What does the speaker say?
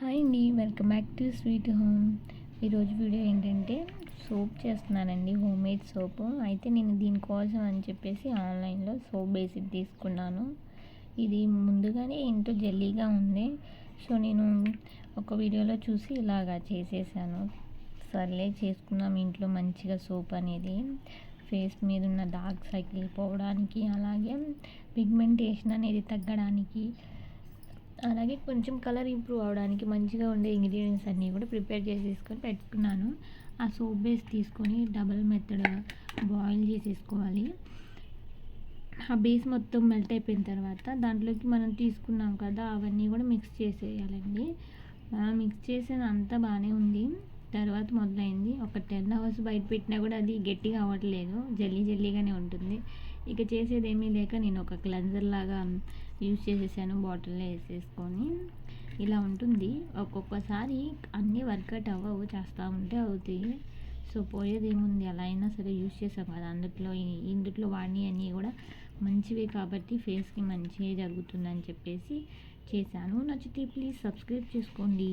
Hi అండి welcome back to sweet home. ఈరోజు video ఏంటంటే సోప్ చేస్తున్నానండి హోమ్ మేడ్ సోప్. అయితే నేను దీనికోసం అని చెప్పేసి ఆన్లైన్లో సోప్ బేసిక్ తీసుకున్నాను. ఇది ముందుగానే ఇంట్లో జల్లీగా ఉంది. సో నేను ఒక వీడియోలో చూసి ఇలాగా చేసేసాను. సర్లే చేసుకున్నాం ఇంట్లో మంచిగా సోప్ అనేది. ఫేస్ మీద ఉన్న డార్క్ సైకిల్ పోవడానికి అలాగే పిగ్మెంటేషన్ అనేది తగ్గడానికి అలాగే కొంచెం కలర్ ఇంప్రూవ్ అవడానికి మంచిగా ఉండే ఇంగ్రీడియంట్స్ అన్నీ కూడా ప్రిపేర్ చేసి తీసుకొని పెట్టుకున్నాను. ఆ సోప్ బేస్ తీసుకొని డబల్ మెథడ్ బాయిల్ చేసేసుకోవాలి. ఆ బేస్ మొత్తం మెల్ట్ అయిపోయిన తర్వాత దాంట్లోకి మనం తీసుకున్నాం కదా అవన్నీ కూడా మిక్స్ చేసేయాలండి. మిక్స్ చేసిన అంతా బాగానే ఉంది. తర్వాత మొదలైంది. ఒక టెన్ అవర్స్ బయట పెట్టినా కూడా అది గట్టిగా అవ్వట్లేదు. జల్లీ జల్లీగానే ఉంటుంది. ఇక చేసేది ఏమీ లేక నేను ఒక క్లెన్జర్ లాగా యూజ్ చేసేసాను బాటిల్లో వేసేసుకొని. ఇలా ఉంటుంది. ఒక్కొక్కసారి అన్నీ వర్కౌట్ అవ్వవు చేస్తూ ఉంటే అవుతాయి. సో పోయేది ఏముంది అలా అయినా సరే యూజ్ చేసాం కదా. అందుట్లో ఇందుట్లో వాడిని అన్నీ కూడా మంచివే కాబట్టి ఫేస్కి మంచిగా జరుగుతుందని చెప్పేసి చేశాను. నచ్చితే ప్లీజ్ సబ్స్క్రైబ్ చేసుకోండి.